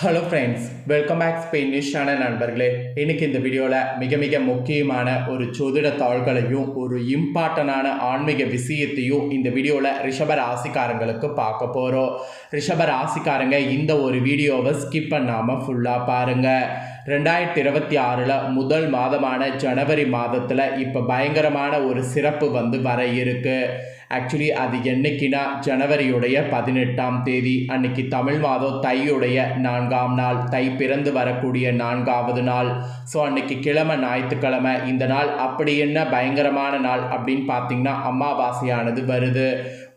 Hello friends welcome back Spain நியூஸான நண்பர்களே. இன்னைக்கு இந்த வீடியோவில் மிக மிக முக்கியமான ஒரு ஜோதிட தாள்களையும் ஒரு இம்பார்ட்டண்டான ஆன்மீக விஷயத்தையும் இந்த வீடியோவில் ரிஷப ராசிக்காரங்களுக்கு பார்க்க போகிறோம் ரிஷப ராசிக்காரங்க இந்த ஒரு வீடியோவை ஸ்கிப் பண்ணாமல் ஃபுல்லாக பாருங்கள் ரெண்டாயிரத்தி இருபத்தி ஆறில் முதல் மாதமான ஜனவரி மாதத்தில் இப்போ பயங்கரமான ஒரு சிறப்பு வந்து வர இருக்குது ஆக்சுவலி அது என்னைக்குன்னா ஜனவரியுடைய பதினெட்டாம் தேதி. அன்னைக்கு தமிழ் மாதம் தையுடைய நான்காம் நாள் தை பிறந்து வரக்கூடிய நான்காவது நாள். ஸோ அன்னைக்கு கிழமை ஞாயிற்றுக்கிழமை இந்த நாள் அப்படி என்ன பயங்கரமான நாள் அப்படின்னு பார்த்தீங்கன்னா அமாவாசையானது வருது.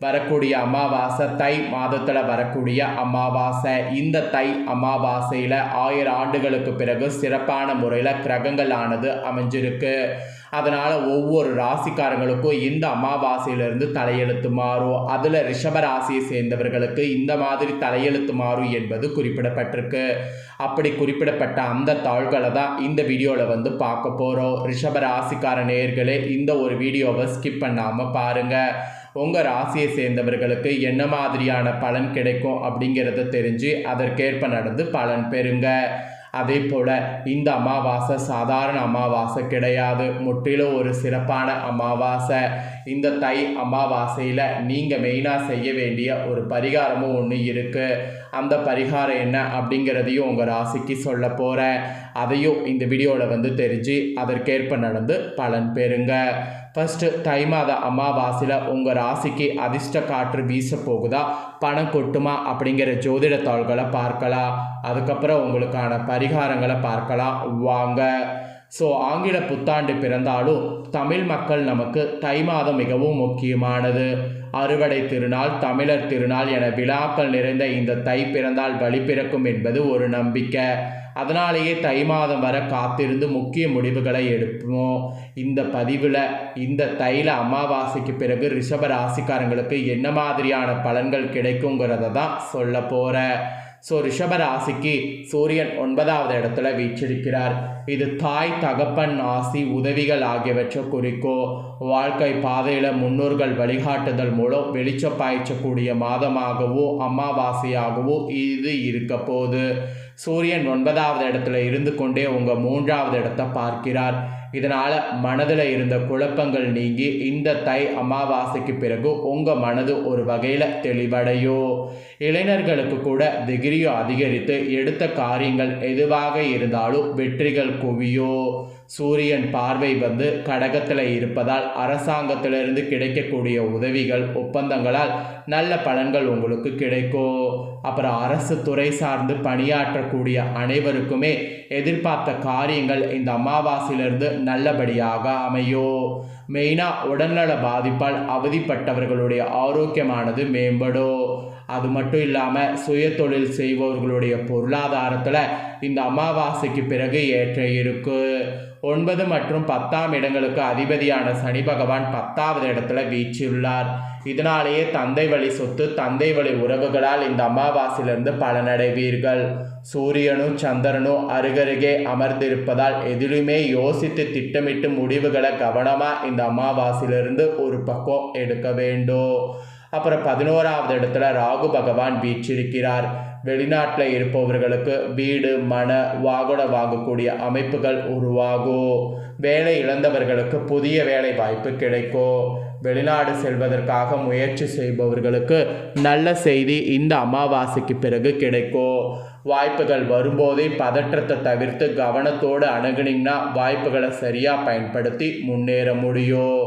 வரக்கூடிய அமாவாசை தை மாதத்தில் வரக்கூடிய அமாவாசை. இந்த தை அமாவாசையில் ஆயிரம் ஆண்டுகளுக்கு பிறகு சிறப்பான முறையில் கிரகங்கள் ஆனது அமைஞ்சிருக்கு. அதனால் ஒவ்வொரு ராசிக்காரங்களுக்கும் இந்த அமாவாசையிலிருந்து தலையெழுத்து மாறும். அதில் ரிஷப ராசியை சேர்ந்தவர்களுக்கு இந்த மாதிரி தலையெழுத்து மாறும் என்பது குறிப்பிடப்பட்டிருக்கு. அப்படி குறிப்பிடப்பட்ட அந்த தாள்களை தான் இந்த வீடியோவில் வந்து பார்க்க போகிறோம் ரிஷப ராசிக்கார நேர்களே இந்த ஒரு வீடியோவை ஸ்கிப் பண்ணாமல் பாருங்கள் உங்கள் ராசியை சேர்ந்தவர்களுக்கு என்ன மாதிரியான பலன் கிடைக்கும் அப்படிங்கிறத தெரிஞ்சு அதற்கேற்ப நடந்து பலன் பெறுங்க. அதே போல் இந்த அமாவாசை சாதாரண அமாவாசை கிடையாது. முற்றிலும் ஒரு சிறப்பான அமாவாசை. இந்த தை அமாவாசையில் நீங்கள் மெயினாக செய்ய வேண்டிய ஒரு பரிகாரமும் ஒன்று இருக்குது அந்த பரிகாரம் என்ன அப்படிங்கிறதையும் உங்கள் ராசிக்கு சொல்ல போகிறேன் அதையும் இந்த வீடியோவில் வந்து தெரிஞ்சு அதற்கேற்ப நடந்து பலன் பெறுங்க. ஃபஸ்ட்டு தை மாத அமாவாசையில் உங்கள் ராசிக்கு அதிர்ஷ்ட காற்று வீச போகுதா பணம் கொட்டுமா? அப்படிங்கிற ஜோதிட தாள்களை பார்க்கலாம். அதுக்கப்புறம் உங்களுக்கான பரிகாரங்களை பார்க்கலாம். வாங்க. ஸோ ஆங்கில புத்தாண்டு பிறந்தாலும் தமிழ் மக்கள் நமக்கு தை மாதம் மிகவும் முக்கியமானது. அறுவடை திருநாள் தமிழர் திருநாள் என விழாக்கள் நிறைந்த இந்த தை பிறந்தால் வழி பிறக்கும் என்பது ஒரு நம்பிக்கை. அதனாலேயே தை மாதம் வர காத்திருந்து முக்கிய முடிவுகளை எடுப்போம். இந்த பதிவில் இந்த தைல அமாவாசைக்கு பிறகு ரிஷப ராசிக்காரங்களுக்கு என்ன மாதிரியான பலன்கள் கிடைக்குங்கிறத தான் சொல்ல போகிறேன் ஸோ ரிஷப ராசிக்கு சூரியன் ஒன்பதாவது இடத்துல வீச்சிருக்கிறார் இது தாய் தகப்பன் ஆசி உதவிகள் ஆகியவற்றை குறிக்கும் வாழ்க்கை பாதையில் முன்னோர்கள் வழிகாட்டுதல் மூலம் வெளிச்சம் பாய்ச்சக்கூடிய மாதமாகவோ அமாவாசையாகவோ இது இருக்க போகுது. சூரியன் ஒன்பதாவது இடத்துல இருந்து கொண்டே உங்கள் மூன்றாவது இடத்தை பார்க்கிறார். இதனால் மனதில் இருந்த குழப்பங்கள் நீங்கி இந்த தை அமாவாசைக்கு பிறகு உங்கள் மனது ஒரு வகையில் தெளிவடையும் இளைஞர்களுக்கு கூட திகிரியும் அதிகரித்து எடுத்த காரியங்கள் எதுவாக இருந்தாலும் வெற்றிகள் குவியோ சூரியன் பார்வை வந்து கடகத்தில் இருப்பதால் அரசாங்கத்திலிருந்து கிடைக்கக்கூடிய உதவிகள் ஒப்பந்தங்களால் நல்ல பலன்கள் உங்களுக்கு கிடைக்கும் அப்புறம் அரசு துறை சார்ந்து பணியாற்றக்கூடிய அனைவருக்குமே எதிர்பார்த்த காரியங்கள் இந்த அமாவாசையிலிருந்து நல்லபடியாக அமையும் மெயினாக உடல்நல பாதிப்பால் அவதிப்பட்டவர்களுடைய ஆரோக்கியமானது மேம்படும் அது மட்டும் இல்லாமல் சுய தொழில் செய்பவர்களுடைய பொருளாதாரத்தில் இந்த அமாவாசைக்கு பிறகு ஏற்ற இருக்கு. ஒன்பது மற்றும் பத்தாம் இடங்களுக்கு அதிபதியான சனி பகவான் பத்தாவது இடத்துல வீச்சியுள்ளார் இதனாலேயே தந்தை வழி சொத்து தந்தை வழி உறவுகளால் இந்த அமாவாசையிலிருந்து பலனடைவீர்கள். சூரியனும் சந்திரனும் அருகருகே அமர்ந்திருப்பதால் எதிலுமே யோசித்து திட்டமிட்டு முடிவுகளை கவனமாக இந்த அமாவாசையிலிருந்து ஒரு பக்கம் எடுக்க வேண்டும். அப்புறம் பதினோராவது இடத்துல ராகு பகவான் வீற்றிருக்கிறார். வெளிநாட்டில் இருப்பவர்களுக்கு வீடு மன வாகனம் வாங்கக்கூடிய அமைப்புகள் உருவாகும். வேலை இழந்தவர்களுக்கு புதிய வேலை வாய்ப்பு கிடைக்கும். வெளிநாடு செல்வதற்காக முயற்சி செய்பவர்களுக்கு நல்ல செய்தி இந்த அமாவாசைக்கு பிறகு கிடைக்கும். வாய்ப்புகள் வரும்போதே பதற்றத்தை தவிர்த்து கவனத்தோடு அணுகுனீங்கன்னா வாய்ப்புகளை சரியாக பயன்படுத்தி முன்னேற முடியும்.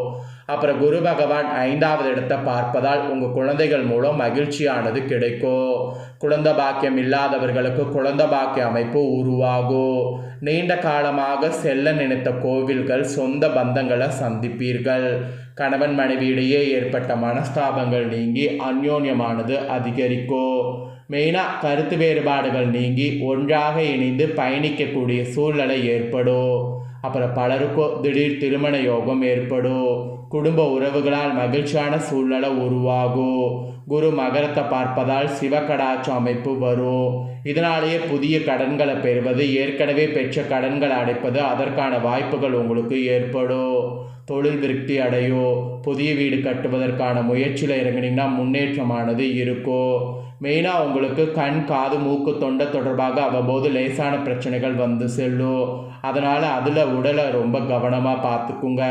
அப்புறம் குரு பகவான் ஐந்தாவது இடத்தை பார்ப்பதால் உங்கள் குழந்தைகள் மூலம் மகிழ்ச்சியானது கிடைக்கும். குழந்த பாக்கியம் இல்லாதவர்களுக்கு குழந்த பாக்கிய அமைப்பு உருவாகும். நீண்ட காலமாக செல்ல நினைத்த கோவில்கள் சொந்த பந்தங்களை சந்திப்பீர்கள். கணவன் மனைவியிடையே ஏற்பட்ட மனஸ்தாபங்கள் நீங்கி அந்யோன்யமானது அதிகரிக்கும். மெயினாக கருத்து வேறுபாடுகள் நீங்கி ஒன்றாக இணைந்து பயணிக்கக்கூடிய சூழ்நிலை ஏற்படும். அப்புறம் பலருக்கும் திடீர் திருமண யோகம் ஏற்படும். குடும்ப உறவுகளால் மகிழ்ச்சியான சூழ்நிலை உருவாகும். குரு மகரத்தை பார்ப்பதால் சிவகடாட்ச அமைப்பு வரும். இதனாலேயே புதிய கடன்களை பெறுவது ஏற்கனவே பெற்ற கடன்களை அடைப்பது அதற்கான வாய்ப்புகள் உங்களுக்கு ஏற்படும். தொழில் விருத்தி அடையும். புதிய வீடு கட்டுவதற்கான முயற்சியில் இறங்குனீங்கன்னா முன்னேற்றமானது இருக்கும். மெயினாக உங்களுக்கு கண் காது மூக்கு தொண்டை தொடர்பாக அவ்வப்போது லேசான பிரச்சனைகள் வந்து செல்லும். அதனால் அதில் உடலை ரொம்ப கவனமாக பார்த்துக்குங்க.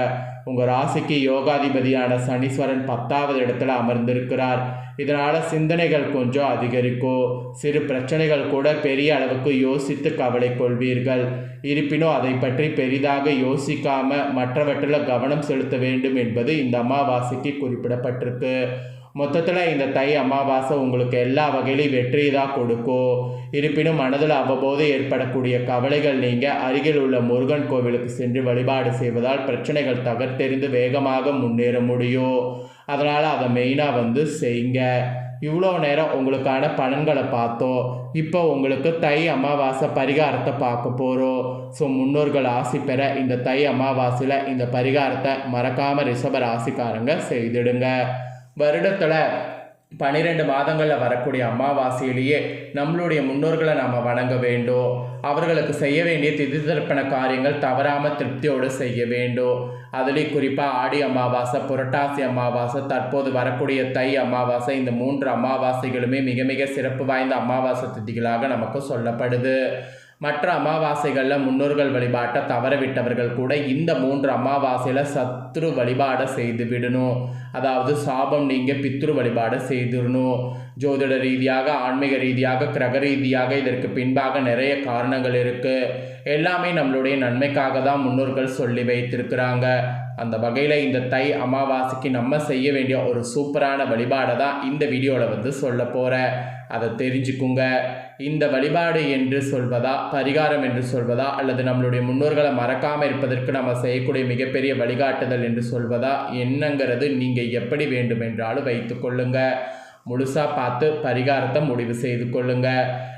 உங்கள் ராசிக்கு யோகாதிபதியான சனீஸ்வரன் பத்தாவது இடத்துல அமர்ந்திருக்கிறார். இதனால் சிந்தனைகள் கொஞ்சம் அதிகரிக்கும். சிறு பிரச்சனைகள் கூட பெரிய அளவுக்கு யோசித்து கவலை கொள்வீர்கள். இருப்பினும் அதை பற்றி பெரிதாக யோசிக்காம மற்றவற்றில் கவனம் செலுத்த வேண்டும் என்பது இந்த அமாவாசைக்கு குறிப்பிடப்பட்டிருக்கு. மொத்தத்தில் இந்த தை அமாவாசை உங்களுக்கு எல்லா வகையிலையும் வெற்றியை தான் கொடுக்கும். இருப்பினும் மனதில் அவ்வப்போது ஏற்படக்கூடிய கவலைகள் நீங்கள் அருகில் உள்ள முருகன் கோவிலுக்கு சென்று வழிபாடு செய்வதால் பிரச்சனைகள் தகர்த்தெறிந்து வேகமாக முன்னேற முடியும். அதனால் அதை மெயினாக வந்து செய்யுங்க இவ்வளோ நேரம் உங்களுக்கான பலன்களை பார்த்தோம். இப்போ உங்களுக்கு தை அமாவாசை பரிகாரத்தை பார்க்க போகிறோம் ஸோ முன்னோர்கள் ஆசி பெற இந்த தை அமாவாசையில் இந்த பரிகாரத்தை மறக்காமல் ரிஷப ராசிக்காரங்க செய்திடுங்க. வருடத்தில் பன்னிரெண்டு மாதங்களில் வரக்கூடிய அமாவாசையிலேயே நம்மளுடைய முன்னோர்களை நாம் வணங்க வேண்டும். அவர்களுக்கு செய்ய வேண்டிய திதி தர்ப்பண காரியங்கள் தவறாமல் திருப்தியோடு செய்ய வேண்டும். அதுலேயும் குறிப்பாக ஆடி அமாவாசை புரட்டாசி அமாவாசை தற்போது வரக்கூடிய தை அமாவாசை இந்த மூன்று அமாவாசைகளுமே மிக மிக சிறப்பு வாய்ந்த அமாவாசை திதிகளாக நமக்கு சொல்லப்படுது. மற்ற அமாவாசைகளில் முன்னோர்கள் வழிபாட்டை தவறவிட்டவர்கள் கூட இந்த மூன்று அமாவாசையில் சத்ரு வழிபாடை செய்து விடணும். அதாவது சாபம் நீங்கள் பித்ரு வழிபாடை செய்திடணும். ஜோதிட ரீதியாக ஆன்மீக ரீதியாக கிரக ரீதியாக இதற்கு பின்பாக நிறைய காரணங்கள் இருக்குது எல்லாமே நம்மளுடைய நன்மைக்காக தான் முன்னோர்கள் சொல்லி வைத்திருக்கிறாங்க. அந்த வகையில் இந்த தை அமாவாசைக்கு நம்ம செய்ய வேண்டிய ஒரு சூப்பரான வழிபாடை தான் இந்த வீடியோவில் வந்து சொல்ல போகிறேன் அதை தெரிஞ்சுக்குங்க. இந்த வழிபாடு என்று சொல்வதா பரிகாரம் என்று சொல்வதா அல்லது நம்மளுடைய முன்னோர்களை மறக்காமல் இருப்பதற்கு நம்ம செய்யக்கூடிய மிகப்பெரிய வழிகாட்டுதல் என்று சொல்வதா என்னங்கிறது நீங்கள் எப்படி வேண்டுமென்றாலும் வைத்துக்கொள்ளுங்கள் முழுசாக பார்த்து பரிகாரத்தை முடிவு செய்து கொள்ளுங்க.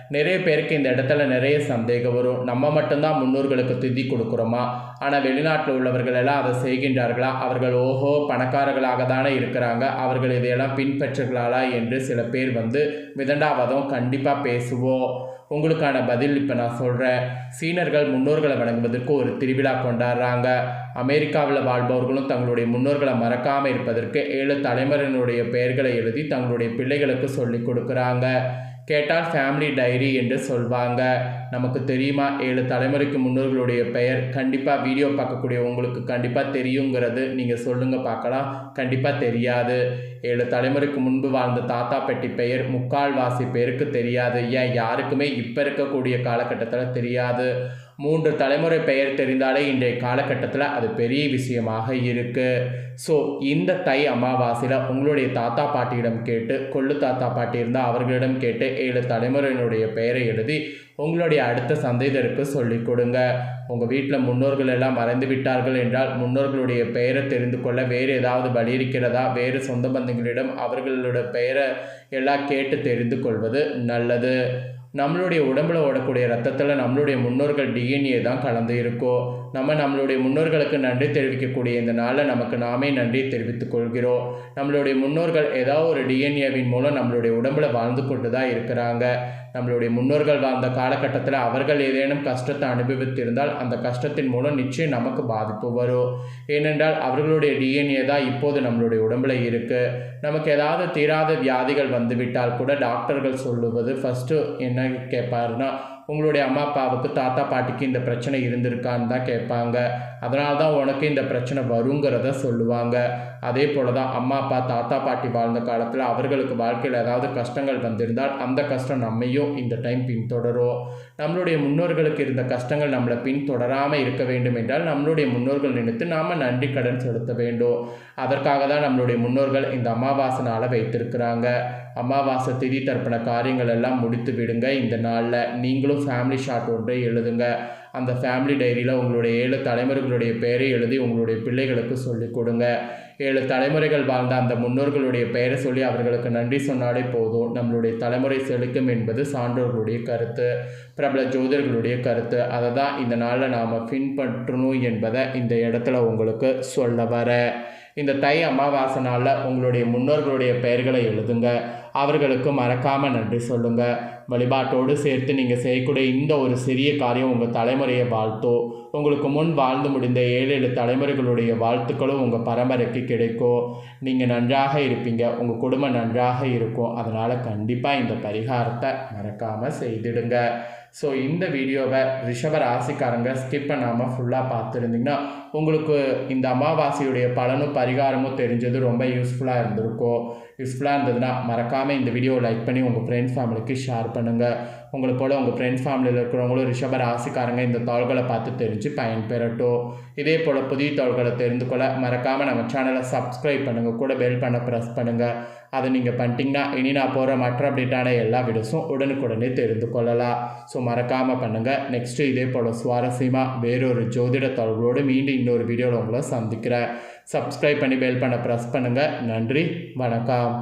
நிறைய பேருக்கு இந்த இடத்துல நிறைய சந்தேகம் வரும். நம்ம மட்டும்தான் முன்னோர்களுக்கு திதி கொடுக்குறோமா? ஆனால் வெளிநாட்டில் உள்ளவர்கள் எல்லாம் அதை செய்கின்றார்களா? அவர்கள் ஓஹோ பணக்காரர்களாக தானே இருக்கிறாங்க. அவர்கள் இதையெல்லாம் பின்பற்றுகிறாளா என்று சில பேர் வந்து விதண்டாவதம் கண்டிப்பாக பேசுவோம். உங்களுக்கான பதில் இப்போ நான் சொல்கிறேன் சீனர்கள் முன்னோர்களை வணங்குவதற்கு ஒரு திருவிழா கொண்டாடுறாங்க. அமெரிக்காவில் வாழ்பவர்களும் தங்களுடைய முன்னோர்களை மறக்காமல் இருப்பதற்கு ஏழு தலைமுறையினுடைய பெயர்களை எழுதி தங்களுடைய பிள்ளைகளுக்கு சொல்லி கொடுக்குறாங்க. கேட்டால் ஃபேமிலி டைரி என்று சொல்வாங்க. நமக்கு தெரியுமா? ஏழு தலைமுறைக்கு முன்னோர்களுடைய பெயர். கண்டிப்பாக வீடியோ பார்க்கக்கூடிய உங்களுக்கு கண்டிப்பாக தெரியுங்கிறது. நீங்கள் சொல்லுங்கள் பார்க்கலாம். கண்டிப்பாக தெரியாது. ஏழு தலைமுறைக்கு முன்பு வாழ்ந்த தாத்தா பெட்டி பெயர் முக்கால்வாசி பேருக்கு தெரியாது. ஏன்? யாருக்குமே இப்போ இருக்கக்கூடிய காலகட்டத்தில் தெரியாது. மூன்று தலைமுறை பெயர் தெரிந்தாலே இன்றைய காலகட்டத்தில் அது பெரிய விஷயமாக இருக்குது ஸோ இந்த தை அமாவாசையில் உங்களுடைய தாத்தா பாட்டியிடம் கேட்டு கொள்ளு தாத்தா பாட்டி இருந்தால் அவர்களிடம் கேட்டு ஏழு தலைமுறையினுடைய பெயரை எழுதி உங்களுடைய அடுத்த சந்ததியருக்கு சொல்லிக் கொடுங்க. உங்கள் வீட்டில் முன்னோர்கள் எல்லாம் மறைந்து விட்டார்கள் என்றால் முன்னோர்களுடைய பெயரை தெரிந்து கொள்ள வேறு ஏதாவது வழி இருக்கிறதா? வேறு சொந்த பந்தங்களிடம் அவர்களோட பெயரை எல்லாம் கேட்டு தெரிந்து கொள்வது நல்லது. நம்மளுடைய உடம்புல ஓடக்கூடிய ரத்தத்தில் நம்மளுடைய முன்னோர்கள் டிஎன்ஏ தான் கலந்து இருக்கோ? நம்ம நம்மளுடைய முன்னோர்களுக்கு நன்றி தெரிவிக்கக்கூடிய இந்த நாளில் நமக்கு நாமே நன்றி தெரிவித்துக் கொள்கிறோம். நம்மளுடைய முன்னோர்கள் ஏதாவது ஒரு டிஎன்ஏவின் மூலம் நம்மளுடைய உடம்புல வாழ்ந்து கொண்டு தான் இருக்கிறாங்க. நம்மளுடைய முன்னோர்கள் வாழ்ந்த காலகட்டத்தில் அவர்கள் ஏதேனும் கஷ்டத்தை அனுபவித்திருந்தால் அந்த கஷ்டத்தின் மூலம் நிச்சயம் நமக்கு பாதிப்பு வரும். ஏனென்றால் அவர்களுடைய டிஎன்ஏ தான் இப்போது நம்மளுடைய உடம்புல இருக்குது நமக்கு ஏதாவது தீராத வியாதிகள் வந்துவிட்டால் கூட டாக்டர்கள் சொல்லுவது ஃபஸ்ட்டு என்ன கேட்பாருன்னா உங்களுடைய அம்மா அப்பாவுக்கு தாத்தா பாட்டிக்கு இந்த பிரச்சனை இருந்திருக்கான்னு தான் கேட்பாங்க. அதனால தான் உனக்கு இந்த பிரச்சனை வருங்கிறத சொல்லுவாங்க. அதே போல தான் அம்மா அப்பா தாத்தா பாட்டி வாழ்ந்த காலத்தில் அவர்களுக்கு வாழ்க்கையில் ஏதாவது கஷ்டங்கள் வந்திருந்தால் அந்த கஷ்டம் நம்மையும் இந்த டைம் பின்தொடரும். நம்மளுடைய முன்னோர்களுக்கு இருந்த கஷ்டங்கள் நம்மளை பின்தொடராமல் இருக்க வேண்டும் என்றால் நம்மளுடைய முன்னோர்கள் நினைத்து நாம் நன்றி கடன் செலுத்த வேண்டும். அதற்காக தான் நம்மளுடைய முன்னோர்கள் இந்த அமாவாசை நாளை வைத்திருக்கிறாங்க. அமாவாசை திதி தர்ப்பண காரியங்கள் எல்லாம் முடித்து விடுங்க. இந்த நாளில் நீங்களும் ஃபேமிலி ஷாட் ஒன்றை எழுதுங்க. அந்த ஃபேமிலி டைரியில் உங்களுடைய ஏழு தலைமுறைகளுடைய பெயரை எழுதி உங்களுடைய பிள்ளைகளுக்கு சொல்லிக் கொடுங்க. ஏழு தலைமுறைகள் வாழ்ந்த அந்த முன்னோர்களுடைய பெயரை சொல்லி அவர்களுக்கு நன்றி சொன்னாலே போதும். நம்மளுடைய தலைமுறை செலுக்கும் என்பது சான்றோர்களுடைய கருத்து பிரபல ஜோதிடர்களுடைய கருத்து. அதை தான் இந்த நாளில் நாம் பின்பற்றணும் என்பதை இந்த இடத்துல உங்களுக்கு சொல்ல வர இந்த தை அமாவாசை நாளில் உங்களுடைய முன்னோர்களுடைய பெயர்களை எழுதுங்க. அவர்களுக்கு மறக்காமல் நன்றி சொல்லுங்கள் வழிபாட்டோடு சேர்த்து நீங்கள் செய்யக்கூடிய இந்த ஒரு சிறிய காரியம் உங்கள் தலைமுறையை வாழ்த்தோ. உங்களுக்கு முன் வாழ்ந்து முடிந்த ஏழு ஏழு தலைமுறைகளுடைய வாழ்த்துக்களும் உங்கள் பரம்பரைக்கு கிடைக்கும் நீங்கள் நன்றாக இருப்பீங்க. உங்கள் குடும்பம் நன்றாக இருக்கும். அதனால் கண்டிப்பாக இந்த பரிகாரத்தை மறக்காமல் செய்திடுங்க. ஸோ இந்த வீடியோவை ரிஷப ராசிக்காரங்க ஸ்கிப் பண்ணாமல் ஃபுல்லாக பார்த்துருந்தீங்கன்னா உங்களுக்கு இந்த அமாவாசையுடைய பலனும் பரிகாரமும் தெரிஞ்சது ரொம்ப யூஸ்ஃபுல்லாக இருந்திருக்கும். யூஸ்ஃபுல்லாக இருந்ததுன்னா மறக்காமல் இந்த வீடியோவை லைக் பண்ணி உங்கள் ஃப்ரெண்ட்ஸ் ஃபேமிலிக்கு ஷேர் பண்ணுங்கள் உங்களை போல் உங்கள் ஃப்ரெண்ட்ஸ் ஃபேமிலியில் இருக்கிறவங்களும் ரிஷப ராசிக்காரங்க இந்த தாள்களை பார்த்து தெரிஞ்சு பயன்பெறட்டும். இதே போல் புதிய தாள்களை தெரிந்து கொள்ள மறக்காமல் நம்ம சேனலை சப்ஸ்கிரைப் பண்ணுங்கள் கூட பெல் பண்ண ப்ரெஸ் பண்ணுங்கள் அதை நீங்கள் பண்ணிட்டீங்கன்னா இனி நான் போகிற மற்ற அப்டேட்டான எல்லா வீடியோஸும் உடனுக்குடனே தெரிந்து கொள்ளலாம். ஸோ மறக்காமல் பண்ணுங்கள் நெக்ஸ்ட்டு இதே போல் சுவாரஸ்யமாக வேறொரு ஜோதிட தகவலோடு மீண்டும் இன்னொரு வீடியோவில் உங்களை சந்திக்கிறேன். சப்ஸ்கிரைப் பண்ணி பெல் பண்ண ப்ரெஸ் பண்ணுங்கள் நன்றி. வணக்கம்.